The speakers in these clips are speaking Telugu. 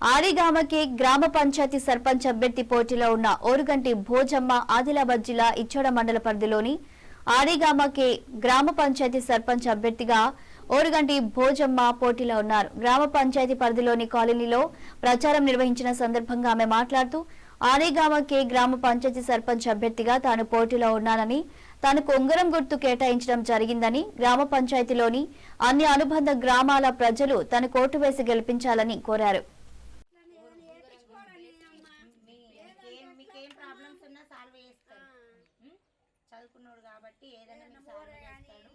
ఆరిగామకి గ్రామ పంచాయతీ సర్పంచ్ అభ్యర్థి పోటీలో ఉన్న ఓరుగంటి భోజమ్మ ఆదిలాబాద్ జిల్లా ఇచ్చోడ మండల పరిధిలోని ఆరిగామకి గ్రామ పంచాయతీ సర్పంచ్ అభ్యర్థిగా ఓరుగంటి భోజమ్మ పోటీలో ఉన్నారు. గ్రామ పంచాయతీ పరిధిలోని కాలనీలో ప్రచారం నిర్వహించిన సందర్భంగా ఆమె మాట్లాడుతూ ఆరేగామకే గ్రామ పంచాయతీ సర్పంచ్ అభ్యర్థిగా తాను పోటీలో ఉన్నానని తనకు ఉంగరం గుర్తు కేటాయించడం జరిగిందని గ్రామ పంచాయతీలోని అన్ని అనుబంధ గ్రామాల ప్రజలు తన కోటు వేసి గెలిపించాలని కోరారు. కాబట్టి ఏదైనా చేస్తాడు.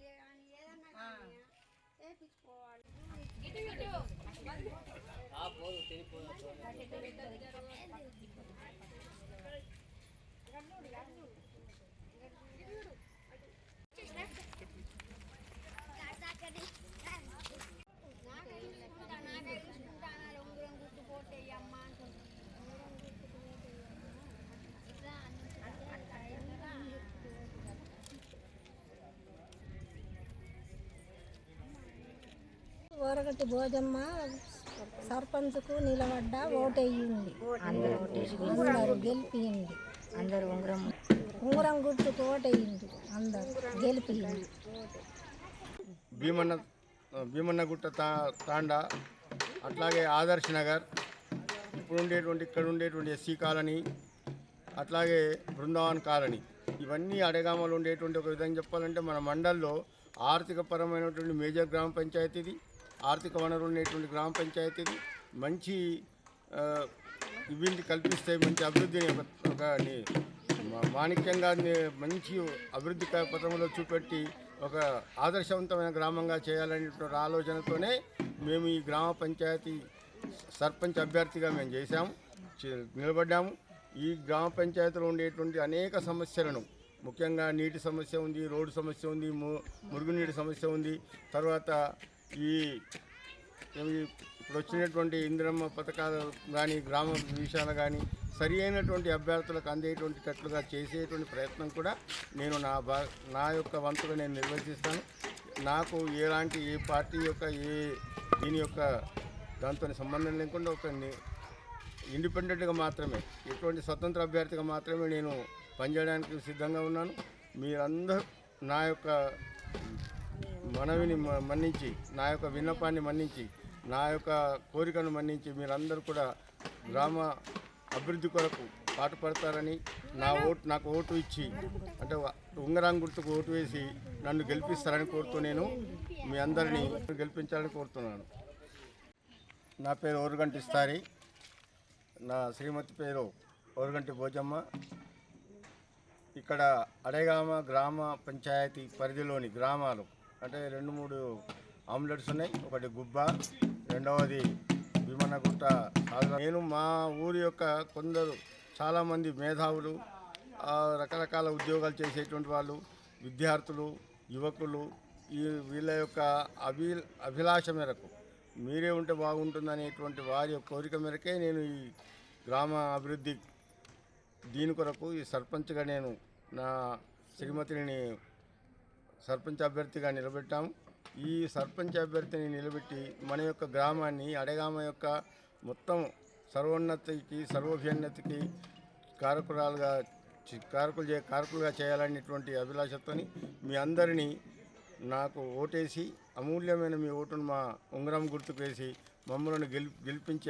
ఆ. ఓరగట్టి భోజమ్మ సర్పంచ్కు నిలబడ్డ ఓటెయ్యింది అందరూ గెలిపింది అందరు ఉంగరం ఉంగరం గుర్తుకు ఓటెయ్యింది అందరు గెలిపింది భీమన్న భీమన్నగుట్ట తా తాండా అట్లాగే ఆదర్శ్ నగర్ ఇప్పుడు ఉండేటువంటి ఇక్కడ ఉండేటువంటి ఎస్సీ కాలనీ అట్లాగే బృందావన్ కాలనీ. ఇవన్నీ అడగామలో ఉండేటువంటి ఒక విధంగా చెప్పాలంటే మన మండల్లో ఆర్థిక పరమైనటువంటి మేజర్ గ్రామ పంచాయతీది. ఆర్థిక వనరులు ఉండేటువంటి గ్రామ పంచాయతీది మంచి ఇవి కల్పిస్తే మంచి అభివృద్ధిని ఒక- మాణిక్యంగా మంచి అభివృద్ధి క- పథంలో చూపెట్టి ఒక ఆదర్శవంతమైన గ్రామంగా చేయాలనేటువంటి ఆలోచనతోనే మేము ఈ గ్రామ పంచాయతీ సర్పంచ్ అభ్యర్థిగా మేము చేశాము నిలబడ్డాము. ఈ గ్రామ పంచాయతీలో ఉండేటువంటి అనేక సమస్యలను ముఖ్యంగా నీటి సమస్య ఉంది రోడ్డు సమస్య ఉంది ము- మురుగునీటి సమస్య ఉంది తర్వాత ఈ ఇప్పుడు వచ్చినటువంటి ఇందిరమ్మ పథకాలు కానీ గ్రామ విషయాలు కానీ సరి అయినటువంటి అభ్యర్థులకు అందేటువంటిటట్లుగా చేసేటువంటి ప్రయత్నం కూడా నేను నా బా నా యొక్క వంతుగా నేను నిర్వర్తిస్తాను నాకు ఎలాంటి ఏ పార్టీ యొక్క ఏ దీని యొక్క దాంతో సంబంధం లేకుండా ఒక ఇండిపెండెంట్గా మాత్రమే ఎటువంటి స్వతంత్ర అభ్యర్థిగా మాత్రమే నేను పనిచేయడానికి సిద్ధంగా ఉన్నాను. మీరందరూ నా యొక్క మనవిని మ- మన్నించి నా యొక్క విన్నపాన్ని మన్నించి నా యొక్క కోరికను మన్నించి మీరందరూ కూడా గ్రామ అభివృద్ధి కొరకు పాటుపడతారని నా ఓటు నాకు ఓటు ఇచ్చి అంటే ఉంగరం గుర్తుకు ఓటు వేసి నన్ను గెలిపిస్తారని కోరుతూ నేను మీ అందరినీ గెలిపించాలని కోరుతున్నాను. నా పేరు ఓరుగంటి స్థాయి నా శ్రీమతి పేరు ఓరుగంటి భోజమ్మ. ఇక్కడ అడేగామ గ్రామ పంచాయతీ పరిధిలోని గ్రామాలు అంటే రెండు మూడు ఆమ్లెట్స్ ఉన్నాయి. ఒకటి గుబ్బ రెండవది భీమన్నగుట్ట నేను మా ఊరి యొక్క కొందరు చాలామంది మేధావులు రకరకాల ఉద్యోగాలు చేసేటువంటి వాళ్ళు విద్యార్థులు యువకులు ఈ వీళ్ళ యొక్క అభి అభిలాష మేరకు మీరే ఉంటే బాగుంటుందనేటువంటి వారి కోరిక మేరకే నేను ఈ గ్రామ అభివృద్ధి దీని కొరకు ఈ సర్పంచ్గా నేను నా శ్రీమతిని సర్పంచ్ అభ్యర్థిగా నిలబెట్టాము ఈ సర్పంచ్ అభ్యర్థిని నిలబెట్టి మన యొక్క గ్రామాన్ని అడగామ యొక్క మొత్తం సర్వోన్నతికి సర్వోభ్యన్నతికి కారకురాలుగా కారకులు చే కారకులుగా చేయాలనేటువంటి అభిలాషతోని మీ అందరినీ నాకు ఓటేసి అమూల్యమైన మీ ఓటును మా ఉంగరం గుర్తుకు వేసి మమ్మల్ని గెలి గెలిపించి